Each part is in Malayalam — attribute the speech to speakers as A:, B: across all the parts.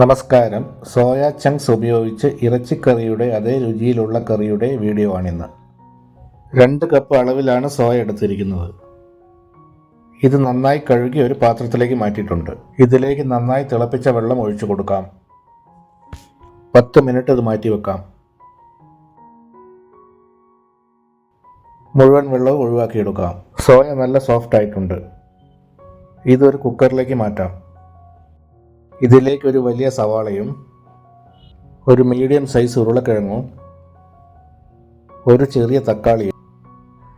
A: നമസ്കാരം. സോയ ചങ്ക്സ് ഉപയോഗിച്ച് ഇറച്ചിക്കറിയുടെ അതേ രുചിയിലുള്ള കറിയുടെ വീഡിയോ ആണിന്ന്. രണ്ട് കപ്പ് അളവിലാണ് സോയ എടുത്തിരിക്കുന്നത്. ഇത് നന്നായി കഴുകി ഒരു പാത്രത്തിലേക്ക് മാറ്റിയിട്ടുണ്ട്. ഇതിലേക്ക് നന്നായി തിളപ്പിച്ച വെള്ളം ഒഴിച്ചു കൊടുക്കാം. പത്ത് മിനിറ്റ് ഇത് മാറ്റി വെക്കാം. മുഴുവൻ വെള്ളവും ഒഴിവാക്കിയെടുക്കാം. സോയ നല്ല സോഫ്റ്റ് ആയിട്ടുണ്ട്. ഇതൊരു കുക്കറിലേക്ക് മാറ്റാം. ഇതിലേക്ക് ഒരു വലിയ സവാളയും ഒരു മീഡിയം സൈസ് ഉരുളക്കിഴങ്ങും ഒരു ചെറിയ തക്കാളിയും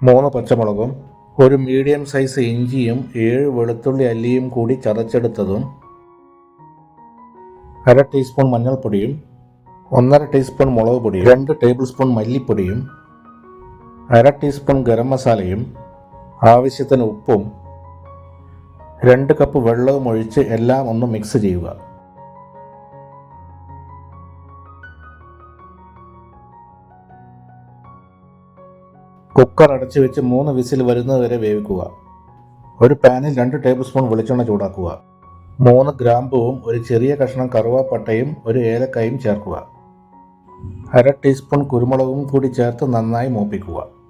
A: മൂന്ന് പച്ചമുളകും ഒരു മീഡിയം സൈസ് ഇഞ്ചിയും ഏഴ് വെളുത്തുള്ളി അല്ലിയും കൂടി ചതച്ചെടുത്തതും അര ടീസ്പൂൺ മഞ്ഞൾപ്പൊടിയും ഒന്നര ടീസ്പൂൺ മുളക് പൊടിയും രണ്ട് ടേബിൾ സ്പൂൺ മല്ലിപ്പൊടിയും അര ടീസ്പൂൺ ഗരം മസാലയും ആവശ്യത്തിന് ഉപ്പും രണ്ട് കപ്പ് വെള്ളവും ഒഴിച്ച് എല്ലാം ഒന്ന് മിക്സ് ചെയ്യുക. കുക്കർ അടച്ചു വെച്ച് മൂന്ന് വിസിൽ വരുന്നതുവരെ വേവിക്കുക. ഒരു പാനിൽ രണ്ട് ടേബിൾ സ്പൂൺ വെളിച്ചെണ്ണ ചൂടാക്കുക. മൂന്ന് ഗ്രാമ്പുവും ഒരു ചെറിയ കഷ്ണം കറുവാപ്പട്ടയും ഒരു ഏലക്കായും ചേർക്കുക. അര ടീസ്പൂൺ കുരുമുളകും കൂടി ചേർത്ത് നന്നായി മൂപ്പിക്കുക.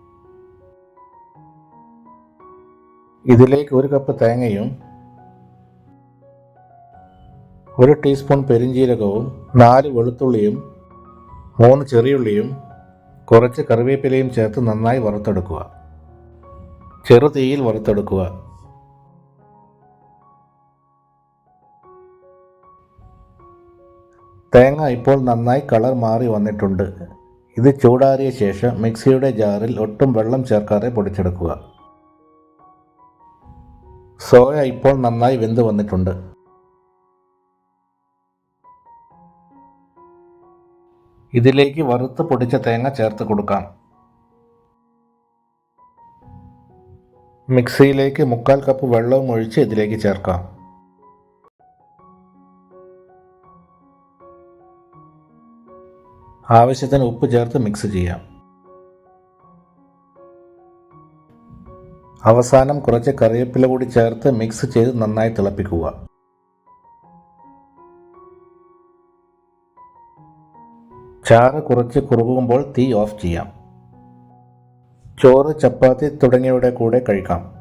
A: ഇതിലേക്ക് ഒരു കപ്പ് തേങ്ങയും ഒരു ടീസ്പൂൺ പെരിഞ്ജീരകവും നാല് വെളുത്തുള്ളിയും മൂന്ന് ചെറിയുള്ളിയും കുറച്ച് കറിവേപ്പിലയും ചേർത്ത് നന്നായി വറുത്തെടുക്കുക. ചെറു തീയിൽ വറുത്തെടുക്കുക. തേങ്ങ ഇപ്പോൾ നന്നായി കളർ മാറി വന്നിട്ടുണ്ട്. ഇത് ചൂടാറിയ ശേഷം മിക്സിയുടെ ജാറിൽ ഒട്ടും വെള്ളം ചേർക്കാതെ പൊടിച്ചെടുക്കുക. സോയ ഇപ്പോൾ നന്നായി വെന്ത് വന്നിട്ടുണ്ട്. ഇതിലേക്ക് വറുത്ത് പൊടിച്ച തേങ്ങ ചേർത്ത് കൊടുക്കാം. മിക്സിയിലേക്ക് മുക്കാൽ കപ്പ് വെള്ളവും ഒഴിച്ച് ഇതിലേക്ക് ചേർക്കാം. ആവശ്യത്തിന് ഉപ്പ് ചേർത്ത് മിക്സ് ചെയ്യാം. അവസാനം കുറച്ച് കറിവേപ്പില കൂടി ചേർത്ത് മിക്സ് ചെയ്ത് നന്നായി തിളപ്പിക്കുക. ചാറ് കുറച്ച് കുറുകുമ്പോൾ തീ ഓഫ് ചെയ്യാം. ചോറ് ചപ്പാത്തി തുടങ്ങിയവയുടെ കൂടെ കഴിക്കാം.